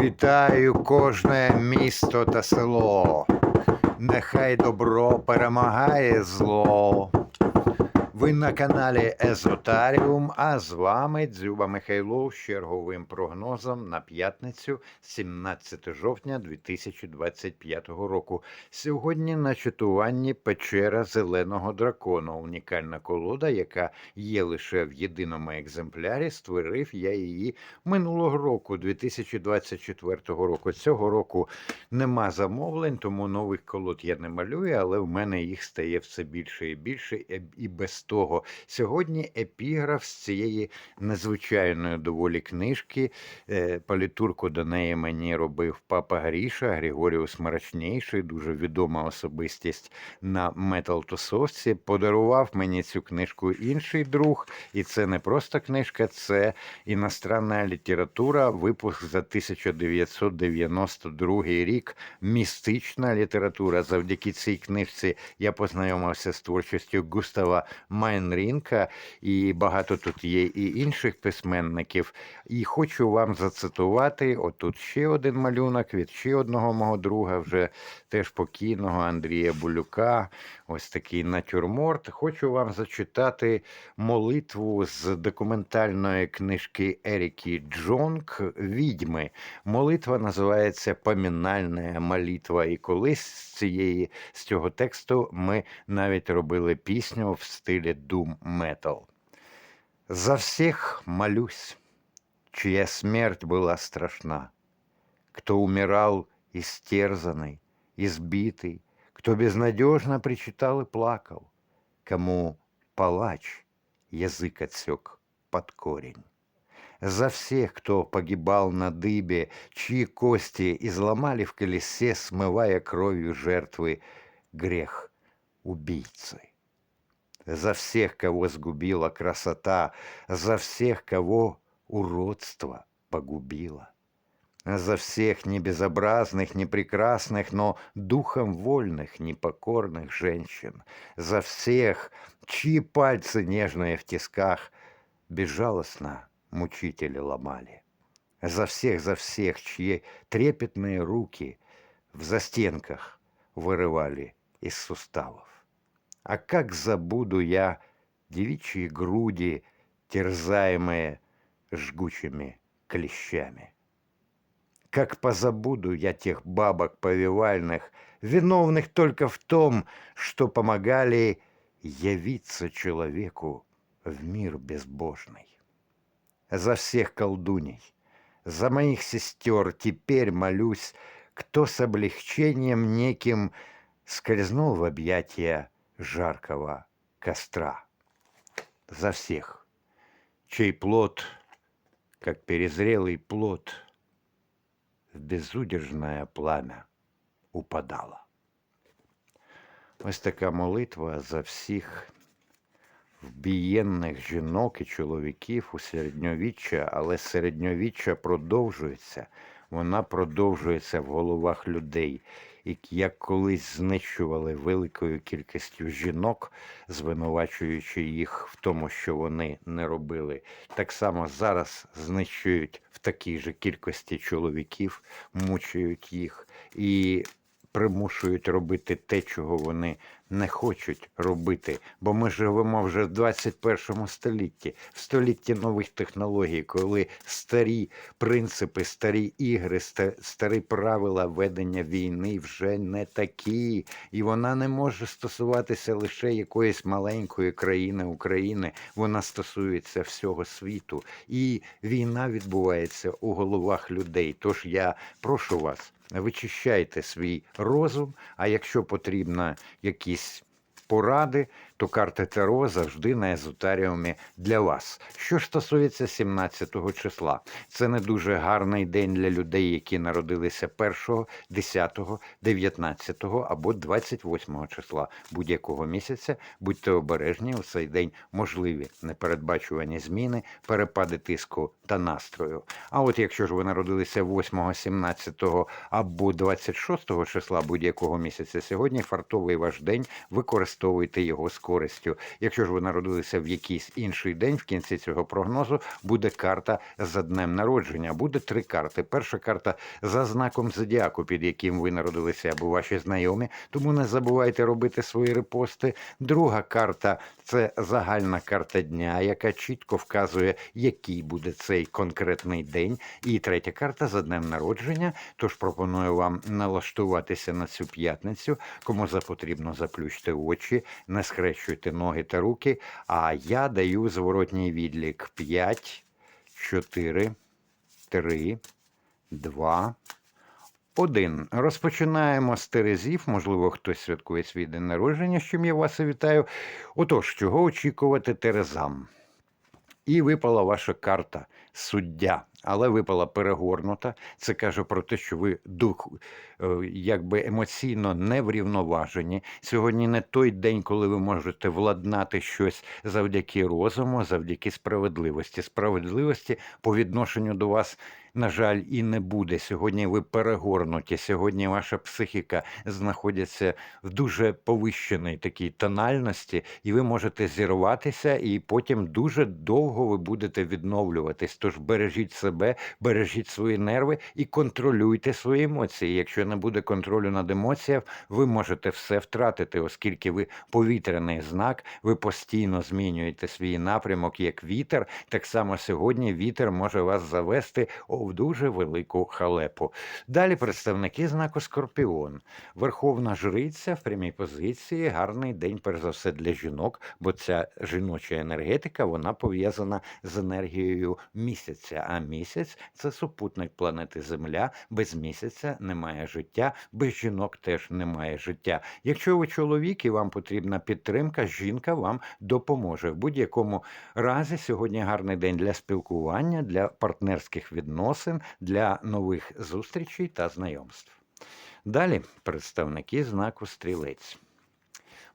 Вітаю кожне місто та село. Нехай добро перемагає зло. Ви на каналі Езотаріум, а з вами Дзюба Михайлов з черговим прогнозом на п'ятницю, 17 жовтня 2025 року. Сьогодні на читуванні печера зеленого дракона, унікальна колода, яка є лише в єдиному екземплярі. Створив я її минулого року, 2024 року. Цього року нема замовлень, тому нових колод я не малюю, але в мене їх стає все більше і більше. і- без того сьогодні епіграф з цієї незвичайної доволі книжки. Е, Політурку до неї мені робив папа Гріша, Григоріус Мрачніший, дуже відома особистість на метал-тусовці. Подарував мені цю книжку інший друг, і це не просто книжка, це іностранна література, випуск за 1992 рік, містична література. Завдяки цій книжці я познайомився з творчістю Густава Майнрінка, і багато тут є і інших письменників. І хочу вам зацитувати: отут ще один малюнок від ще одного мого друга, вже теж покійного Андрія Булюка. Ось такий натюрморт. Хочу вам зачитати молитву з документальної книжки Еріки Джонг Відьми. Молитва називається Помінальна молитва. І колись з цієї з цього тексту ми навіть робили пісню в стилі Doom Metal. За всіх молюсь, чья смерть была страшна, кто умирал истерзанный, избитый, кто безнадежно причитал и плакал, кому палач язык отсек под корень. За всех, кто погибал на дыбе, чьи кости изломали в колесе, смывая кровью жертвы грех убийцы. За всех, кого сгубила красота, за всех, кого уродство погубило. За всех небезобразных, непрекрасных, но духом вольных, непокорных женщин. За всех, чьи пальцы нежные в тисках безжалостно мучители ломали. За всех, за всех, чьи трепетные руки в застенках вырывали из суставов. А как забуду я девичьи груди, терзаемые жгучими клещами? Как позабуду я тех бабок повивальных, виновных только в том, что помогали явиться человеку в мир безбожный. За всех колдуней, за моих сестер теперь молюсь, кто с облегчением неким скользнул в объятия жаркого костра. За всех, чей плод, как перезрелый плод, в безудержное пламя упадало. Ось така молитва за всіх вбієнних жінок і чоловіків у середньовіччя, але середньовіччя продовжується. Вона продовжується в головах людей. Як колись знищували великою кількістю жінок, звинувачуючи їх в тому, що вони не робили, так само зараз знищують в такій же кількості чоловіків, мучують їх і примушують робити те, чого вони не хочуть робити. Бо ми живемо вже в 21 столітті, в столітті нових технологій, коли старі принципи, старі ігри, старі правила ведення війни вже не такі, і вона не може стосуватися лише якоїсь маленької країни України. Вона стосується всього світу. І війна відбувається у головах людей. Тож я прошу вас, вичищайте свій розум. А якщо потрібно якісь поради, то карти Таро завжди на езотаріумі для вас. Що ж стосується 17 числа, це не дуже гарний день для людей, які народилися 1, 10, 19 або 28 числа будь-якого місяця. Будьте обережні у цей день можливі непередбачувані зміни, перепади тиску та настрою. А от якщо ж ви народилися 8, 17 або 26 числа будь-якого місяця, сьогодні фартовий ваш день використовуйте його з користю. Якщо ж ви народилися в якийсь інший день, в кінці цього прогнозу буде карта за днем народження. Буде три карти. Перша карта за знаком зодіаку, під яким ви народилися або ваші знайомі. Тому не забувайте робити свої репости. Друга карта це загальна карта дня, яка чітко вказує, який буде цей конкретний день. І третя карта за днем народження. Тож пропоную вам налаштуватися на цю п'ятницю. Кому за потрібно, заплющте очі, не схрещуйте ноги та руки. А я даю зворотній відлік 5, 4, 3, 2, один. Розпочинаємо з Терезів. Можливо, хтось святкує свій день народження, з чим я вас і вітаю. Отож, чого очікувати Терезам? І випала ваша карта суддя, але випала перегорнута. Це каже про те, що ви дух е, якби емоційно не врівноважені. Сьогодні не той день, коли ви можете владнати щось завдяки розуму, завдяки справедливості. Справедливості по відношенню до вас. На жаль, і не буде. Сьогодні ви перегорнуті. Сьогодні ваша психіка знаходиться в дуже повищеній такій тональності, і ви можете зірватися, і потім дуже довго ви будете відновлюватись. Тож бережіть себе, бережіть свої нерви і контролюйте свої емоції. Якщо не буде контролю над емоціями, ви можете все втратити, оскільки ви повітряний знак, ви постійно змінюєте свій напрямок як вітер. Так само сьогодні вітер може вас завести в дуже велику халепу. Далі представники знаку Скорпіон. Верховна жриця в прямій позиції. Гарний день, перш за все, для жінок, бо ця жіноча енергетика вона пов'язана з енергією місяця. А місяць це супутник планети Земля. Без місяця немає життя, без жінок теж немає життя. Якщо ви чоловік і вам потрібна підтримка, жінка вам допоможе. В будь-якому разі сьогодні гарний день для спілкування, для партнерських відносин, для нових зустрічей та знайомств. Далі представники знаку стрілець.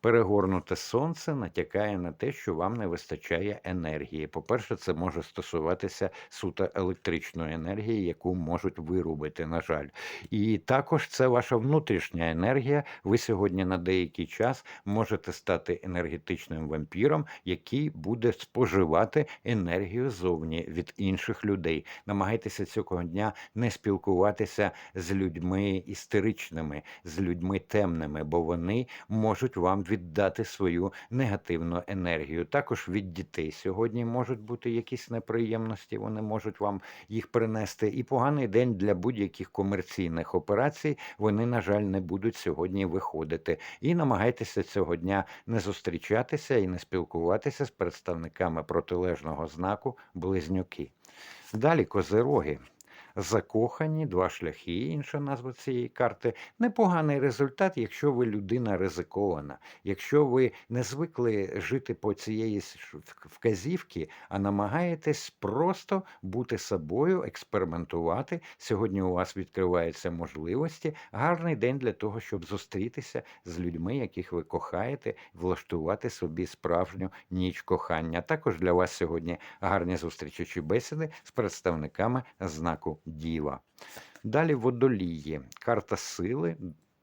Перегорнуте сонце натякає на те, що вам не вистачає енергії. По-перше, це може стосуватися суто електричної енергії, яку можуть вирубити, на жаль. І також це ваша внутрішня енергія. Ви сьогодні на деякий час можете стати енергетичним вампіром, який буде споживати енергію зовні від інших людей. Намагайтеся цього дня не спілкуватися з людьми істеричними, з людьми темними, бо вони можуть вам віддати свою негативну енергію. Також від дітей сьогодні можуть бути якісь неприємності, вони можуть вам їх принести. І поганий день для будь-яких комерційних операцій. Вони, на жаль, не будуть сьогодні виходити. І намагайтеся цього дня не зустрічатися і не спілкуватися з представниками протилежного знаку близнюки. Далі козироги закохані, два шляхи, інша назва цієї карти. Непоганий результат, якщо ви людина ризикована, якщо ви не звикли жити по цієї вказівки, а намагаєтесь просто бути собою, експериментувати. Сьогодні у вас відкриваються можливості. Гарний день для того, щоб зустрітися з людьми, яких ви кохаєте, влаштувати собі справжню ніч кохання. Також для вас сьогодні гарні зустрічі чи бесіди з представниками знаку діва. Далі водолії, карта сили.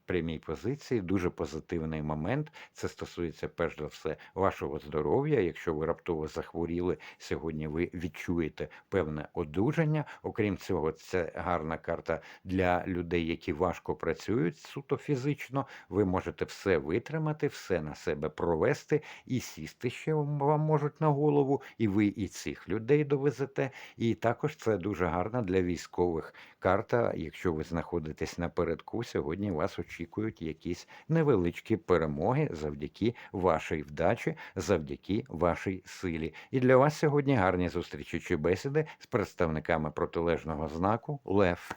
Прямій позиції дуже позитивний момент. Це стосується перш за все вашого здоров'я. Якщо ви раптово захворіли, сьогодні ви відчуєте певне одужання. Окрім цього, це гарна карта для людей, які важко працюють суто фізично. Ви можете все витримати, все на себе провести і сісти ще вам можуть на голову, і ви і цих людей довезете. І також це дуже гарна для військових карта. Якщо ви знаходитесь напередку, сьогодні вас очікують якісь невеличкі перемоги завдяки вашій вдачі, завдяки вашій силі. І для вас сьогодні гарні зустрічі чи бесіди з представниками протилежного знаку Лев.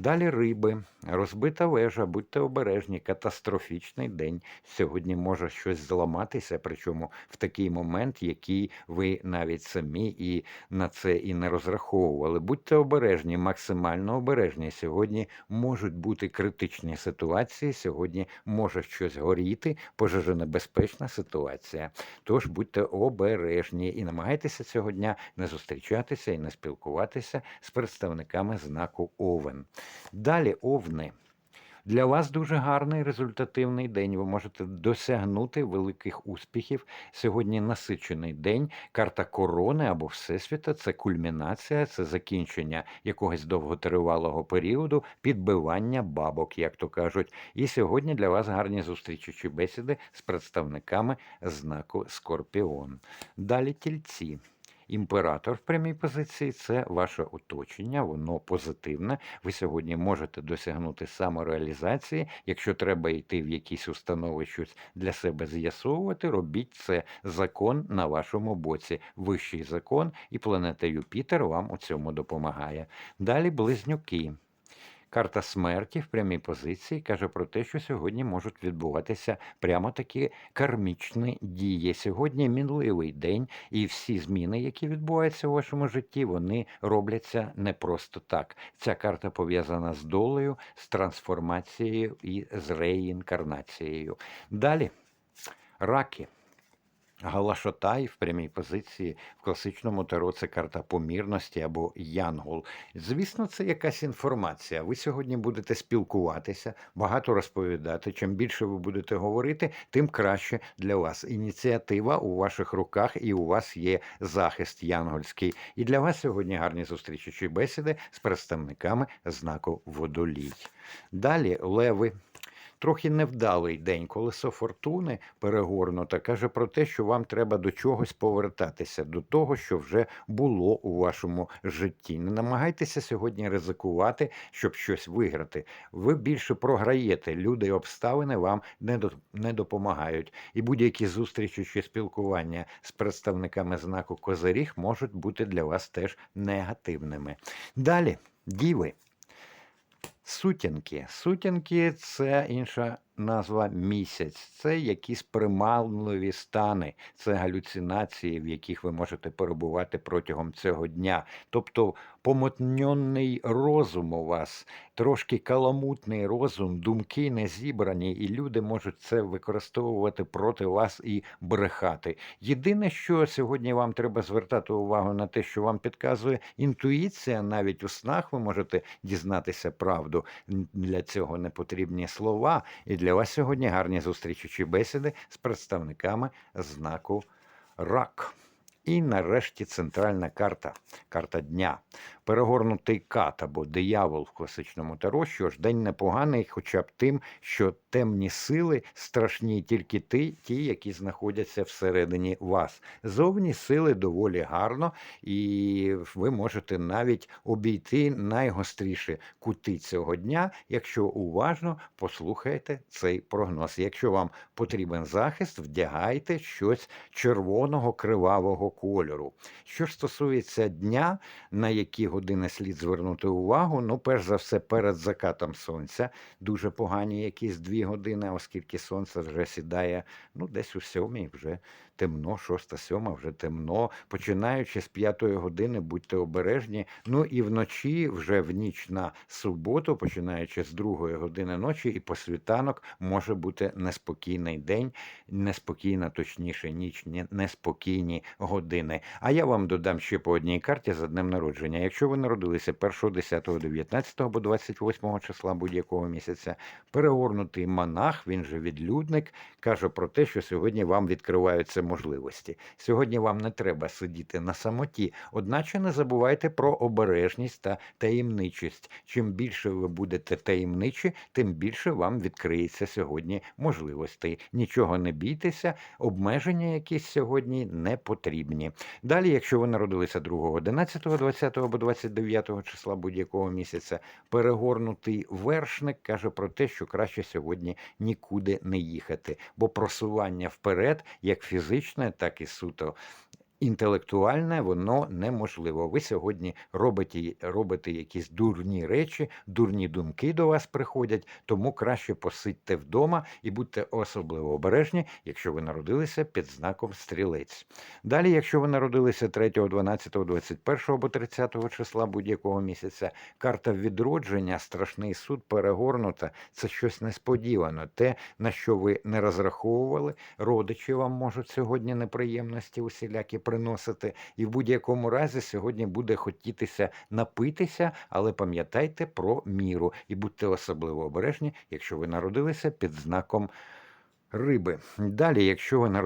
Далі риби, розбита вежа, будьте обережні, катастрофічний день. Сьогодні може щось зламатися, причому в такий момент, який ви навіть самі і на це і не розраховували. Будьте обережні, максимально обережні. Сьогодні можуть бути критичні ситуації. Сьогодні може щось горіти, пожежонебезпечна ситуація. Тож будьте обережні і намагайтеся цього дня не зустрічатися і не спілкуватися з представниками знаку Овен. Далі овни. Для вас дуже гарний результативний день. Ви можете досягнути великих успіхів. Сьогодні насичений день. Карта корони або Всесвіта це кульмінація, це закінчення якогось довготривалого періоду, підбивання бабок, як то кажуть. І сьогодні для вас гарні зустрічі чи бесіди з представниками знаку Скорпіон. Далі тільці. Імператор в прямій позиції це ваше оточення, воно позитивне. Ви сьогодні можете досягнути самореалізації. Якщо треба йти в якісь установи, щось для себе з'ясовувати, робіть це закон на вашому боці. Вищий закон і планета Юпітер вам у цьому допомагає. Далі близнюки. Карта смерті в прямій позиції каже про те, що сьогодні можуть відбуватися прямо такі кармічні дії. Сьогодні мінливий день, і всі зміни, які відбуваються у вашому житті, вони робляться не просто так. Ця карта пов'язана з долею, з трансформацією і з реінкарнацією. Далі раки. Галашотай в прямій позиції в класичному таро це карта помірності або янгол. Звісно, це якась інформація. Ви сьогодні будете спілкуватися, багато розповідати. Чим більше ви будете говорити, тим краще для вас. Ініціатива у ваших руках, і у вас є захист янгольський. І для вас сьогодні гарні зустрічі чи бесіди з представниками знаку водолій. Далі леви. Трохи невдалий день, колесо фортуни перегорнуто, каже про те, що вам треба до чогось повертатися, до того, що вже було у вашому житті. Не намагайтеся сьогодні ризикувати, щоб щось виграти. Ви більше програєте. Люди і обставини вам не до- не допомагають. І будь-які зустрічі чи спілкування з представниками знаку Козиріг можуть бути для вас теж негативними. Далі, діви. Сутінки. Сутінки це інша назва місяць. Це якісь приманливі стани, це галюцинації, в яких ви можете перебувати протягом цього дня. Тобто помотньонний розум у вас, трошки каламутний розум, думки не зібрані, і люди можуть це використовувати проти вас і брехати. Єдине, що сьогодні вам треба звертати увагу на те, що вам підказує інтуїція, навіть у снах ви можете дізнатися правду. Для цього не потрібні слова. І для вас сьогодні гарні зустрічі чи бесіди з представниками знаку рак. І нарешті центральна карта, карта дня. Перегорнутий кат або диявол в класичному таро. Що ж, день непоганий, хоча б тим, що темні сили страшні тільки ті, ті, які знаходяться всередині вас. Зовні сили доволі гарно, і ви можете навіть обійти найгостріші кути цього дня, якщо уважно послухаєте цей прогноз. Якщо вам потрібен захист, вдягайте щось червоного кривавого кольору. Що ж стосується дня, на які години слід звернути увагу, ну, перш за все, перед закатом сонця. Дуже погані якісь дві години, оскільки сонце вже сідає ну, десь у сьомій вже темно, шоста, сьома вже темно. Починаючи з п'ятої години, будьте обережні. Ну і вночі, вже в ніч на суботу, починаючи з другої години ночі, і по світанок може бути неспокійний день, неспокійна, точніше, ніч, неспокійні години. А я вам додам ще по одній карті за днем народження. Якщо ви народилися 1, 10, 19 або 28 числа будь-якого місяця, перегорнутий монах, він же відлюдник, каже про те, що сьогодні вам відкриваються можливості. Сьогодні вам не треба сидіти на самоті, одначе не забувайте про обережність та таємничість. Чим більше ви будете таємничі, тим більше вам відкриється сьогодні можливостей. Нічого не бійтеся, обмеження якісь сьогодні не потрібні. Далі, якщо ви народилися 2, 11, 20 або 29 числа будь-якого місяця, перегорнутий вершник каже про те, що краще сьогодні нікуди не їхати, бо просування вперед, як фізичне, так і суто. Інтелектуальне воно неможливо. Ви сьогодні робите, робите якісь дурні речі, дурні думки до вас приходять, тому краще посидьте вдома і будьте особливо обережні, якщо ви народилися під знаком стрілець. Далі, якщо ви народилися 3, 12, 21 або 30 числа будь-якого місяця, карта відродження, страшний суд перегорнута. Це щось несподіване, те, на що ви не розраховували. Родичі вам можуть сьогодні неприємності усілякі приносити. І в будь-якому разі сьогодні буде хотітися напитися, але пам'ятайте про міру і будьте особливо обережні, якщо ви народилися під знаком риби. Далі, якщо ви народилися